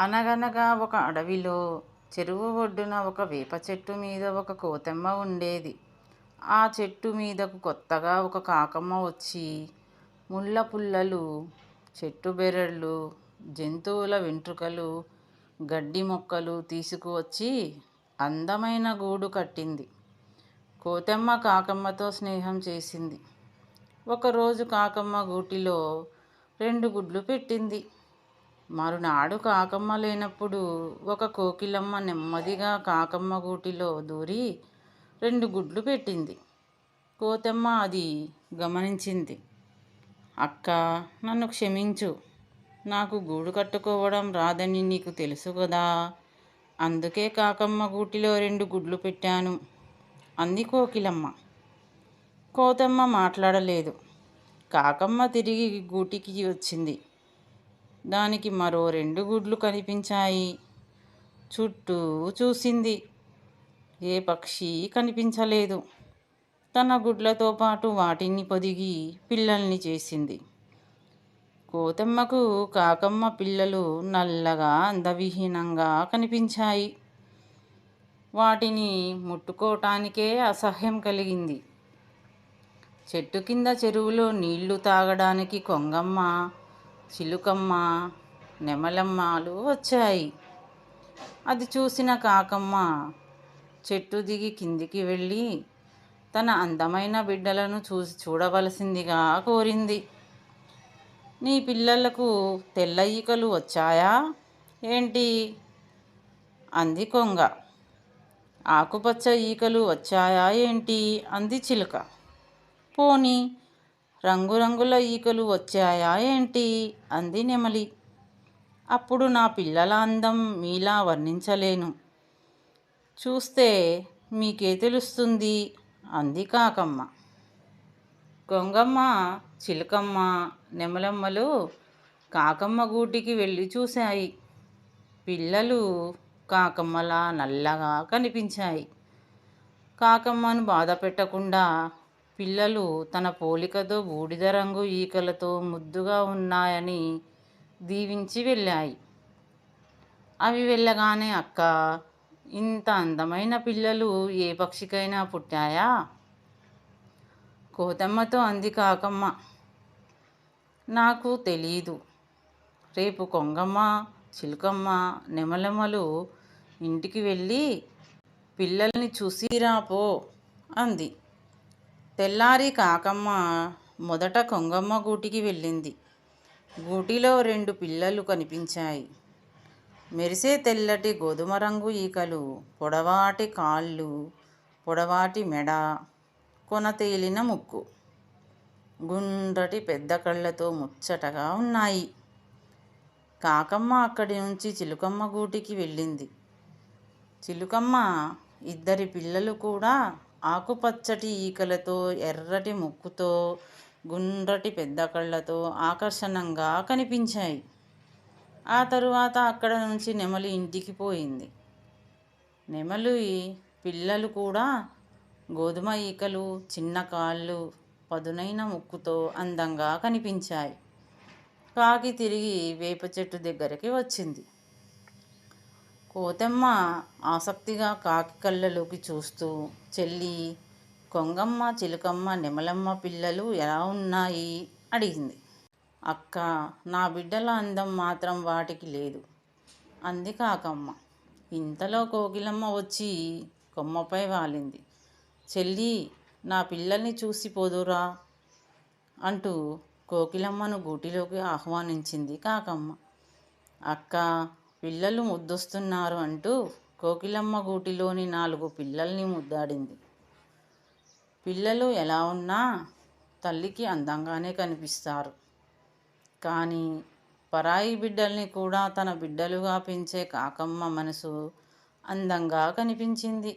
అనగనగా ఒక అడవిలో చెరువు ఒడ్డున ఒక వేప చెట్టు మీద ఒక కోతెమ్మ ఉండేది. ఆ చెట్టు మీదకు కొత్తగా ఒక కాకమ్మ వచ్చి ముళ్ళ పుల్లలు, చెట్టు బెరళ్ళు, జంతువుల వెంట్రుకలు, గడ్డి మొక్కలు తీసుకువచ్చి అందమైన గూడు కట్టింది. కోతెమ్మ కాకమ్మతో స్నేహం చేసింది. ఒకరోజు కాకమ్మ గూటిలో రెండు గుడ్లు పెట్టింది. మరునాడు కాకమ్మ లేనప్పుడు ఒక కోకిలమ్మ నెమ్మదిగా కాకమ్మ గూటిలో దూరి రెండు గుడ్లు పెట్టింది. కోతమ్మ అది గమనించింది. అక్క నన్ను క్షమించు. నాకు గూడు కట్టుకోవడం రాదని నీకు తెలుసు కదా అందుకే కాకమ్మ గూటిలో రెండు గుడ్లు పెట్టాను అంది కోకిలమ్మ. కోతమ్మ మాట్లాడలేదు. కాకమ్మ తిరిగి గూటికి వచ్చింది. దానికి మరో రెండు గుడ్లు కనిపించాయి. చుట్టూ చూసింది. ఏ పక్షి కనిపించలేదు. తన గుడ్లతో పాటు వాటిని పొదిగి పిల్లల్ని చేసింది. కోతమ్మకు కాకమ్మ పిల్లలు నల్లగా అందవిహీనంగా కనిపించాయి. వాటిని ముట్టుకోవటానికే అసహ్యం కలిగింది. చెట్టు కింద చెరువులో నీళ్ళు తాగడానికి కొంగమ్మ, చిలుకమ్మ, నెమలమ్మలు వచ్చాయి. అది చూసిన కాకమ్మ చెట్టు దిగి కిందికి వెళ్ళి తన అందమైన బిడ్డలను చూసి చూడవలసిందిగా కోరింది. నీ పిల్లలకు తెల్ల ఈకలు వచ్చాయా ఏంటి? అంది కొంగ. ఆకుపచ్చ ఈకలు వచ్చాయా ఏంటి? అంది చిలుక. పోనీ రంగురంగుల ఈకలు వచ్చాయా ఏంటి? అంది నెమలి. అప్పుడు నా పిల్లల అందం మీలా వర్ణించలేను. చూస్తే మీకే తెలుస్తుంది అంది కాకమ్మ. గొంగమ్మ చిలకమ్మ నెమలమ్మలు కాకమ్మ గూటికి వెళ్ళి చూశాయి. పిల్లలు కాకమ్మలా నల్లగా కనిపించాయి. కాకమ్మను బాధపెట్టకుండా పిల్లలు తన పోలికతో బూడిద రంగు ఈకలతో ముద్దుగా ఉన్నాయని దీవించి వెళ్ళాయి. అవి వెళ్ళగానే అక్క ఇంత అందమైన పిల్లలు ఏ పక్షికైనా పుట్టాయా? కోతమ్మతో అంది కాకమ్మ. నాకు తెలీదు. రేపు కొంగమ్మ, చిలుకమ్మ, నెమలమ్మలు ఇంటికి వెళ్ళి పిల్లల్ని చూసిరా పో అంది. తెల్లారి కాకమ్మ మొదట కొంగమ్మ గూటికి వెళ్ళింది. గూటిలో రెండు పిల్లలు కనిపించాయి. మెరిసే తెల్లటి గోధుమ రంగు ఈకలు, పొడవాటి కాళ్ళు, పొడవాటి మెడ, కొన తేలిన ముక్కు, గుండ్రటి పెద్ద కళ్ళతో ముచ్చటగా ఉన్నాయి. కాకమ్మ అక్కడి నుంచి చిలుకమ్మ గూటికి వెళ్ళింది. చిలుకమ్మ ఇద్దరి పిల్లలు కూడా ఆకుపచ్చటి ఈకలతో, ఎర్రటి ముక్కుతో, గుండ్రటి పెద్ద కళ్ళతో ఆకర్షణంగా కనిపించాయి. ఆ తరువాత అక్కడ నుంచి నెమలి ఇంటికి పోయింది. నెమలి పిల్లలు కూడా గోధుమ ఈకలు, చిన్న కాళ్ళు, పదునైన ముక్కుతో అందంగా కనిపించాయి. కాకి తిరిగి వేప చెట్టు దగ్గరికి వచ్చింది. కోతెమ్మ ఆసక్తిగా కాకి కళ్ళలోకి చూస్తూ చెల్లి కొంగమ్మ, చిలుకమ్మ, నిమలమ్మ పిల్లలు ఎలా ఉన్నాయి? అడిగింది. అక్క నా బిడ్డల అందం మాత్రం వాటికి లేదు అంది కాకమ్మ. ఇంతలో కోకిలమ్మ వచ్చి కొమ్మపై వాలింది. చెల్లి నా పిల్లల్ని చూసి పోదురా అంటూ కోకిలమ్మను గూటిలోకి ఆహ్వానించింది కాకమ్మ. అక్క పిల్లలు ముద్దొస్తున్నారు అంటూ కోకిలమ్మ గూటిలోని నాలుగు పిల్లల్ని ముద్దాడింది. పిల్లలు ఎలా ఉన్నా తల్లికి అందంగానే కనిపిస్తారు. కానీ పరాయి బిడ్డల్ని కూడా తన బిడ్డలుగా పెంచే కాకమ్మ మనసు అందంగా కనిపించింది.